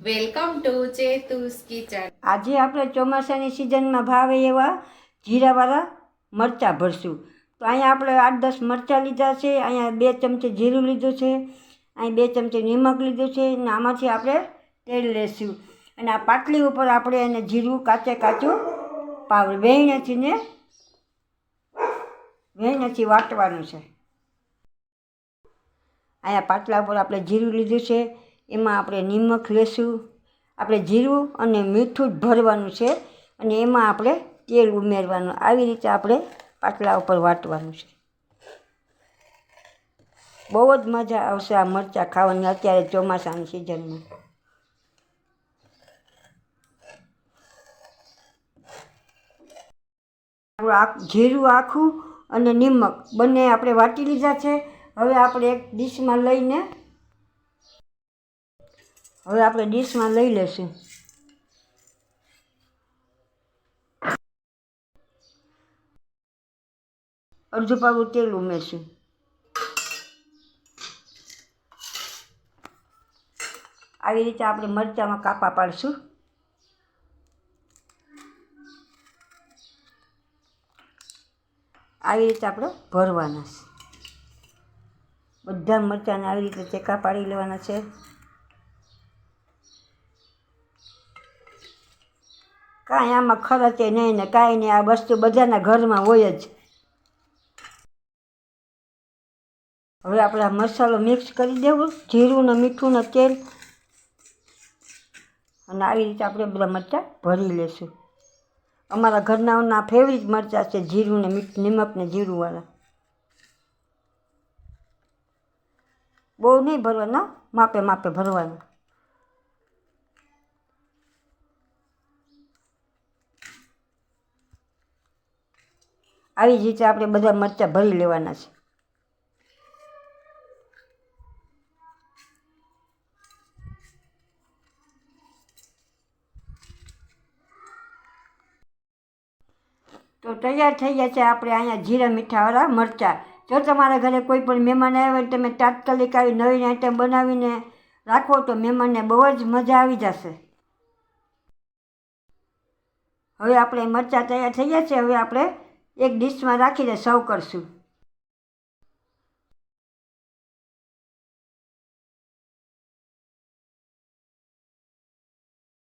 Welcome to ચેતુસ kitchen. આજે આપણે ચોમાસાની સિઝનમાં ભાવે એવા જીરાવાળા મરચાં ભરશું. તો અહીંયા આપણે આઠ દસ મરચાં લીધા છે, અહીંયા બે ચમચી જીરું લીધું છે, અહીં બે ચમચી નિમક લીધું છે અને આમાંથી આપણે તેલ લેશું. અને આ પાટલી ઉપર આપણે એને જીરું કાચે કાચું પાવ વેણીથી ને વેણીથી વાટવાનું છે. અહીંયા પાટલા ઉપર આપણે જીરું લીધું છે એમાં આપણે નિમક લેશું આપણે જીરું અને મીઠું જ ભરવાનું છે અને એમાં આપણે તેલ ઉમેરવાનું. આવી રીતે આપણે પાટલા ઉપર વાટવાનું છે. બહુ જ મજા આવશે આ મરચાં ખાવાની, અત્યારે ચોમાસાની સિઝનમાં. આપણું જીરું, આખું અને નિમક બંને આપણે વાટી લીધા છે. હવે આપણે એક ડીશમાં લઈને હવે આપણે ડીશમાં લઈ લેશું. અડધું પાવું તેલ ઉમેરશું. આવી રીતે આપણે મરચાંમાં કાપા પાડશું. આવી રીતે આપણે ભરવાના છે. બધા મરચાંને આવી રીતે ચેકા પાડી લેવાના છે. કાંઈ આમાં ખરચે નહીં ને કાંઈ નહીં, આ વસ્તુ બધાના ઘરમાં હોય જ. હવે આપણે આ મસાલો મિક્સ કરી દેવું, જીરું ને મીઠું ને તેલ. અને આવી રીતે આપણે બધા મરચાં ભરી લેશું. અમારા ઘરનાઓના ફેવરિટ મરચાં છે જીરું ને મીઠ, નિમક ને જીરુંવાળા. બહુ નહીં ભરવાના, માપે માપે ભરવાના. આવી જ રીતે આપણે બધા મરચાં ભરી લેવાના છે. તો તૈયાર થઈ ગયા છે આપણે અહીંયા જીરા મીઠાવાળા મરચાં. જો તમારા ઘરે કોઈ પણ મહેમાન આવ્યા હોય તમે તાત્કાલિક આવી નવી આઈટમ બનાવીને રાખો તો મહેમાનને બહુ જ મજા આવી જશે. હવે આપણે મરચાં તૈયાર થઈ ગયા છે. હવે આપણે એક ડીશમાં રાખીને સર્વ કરશું.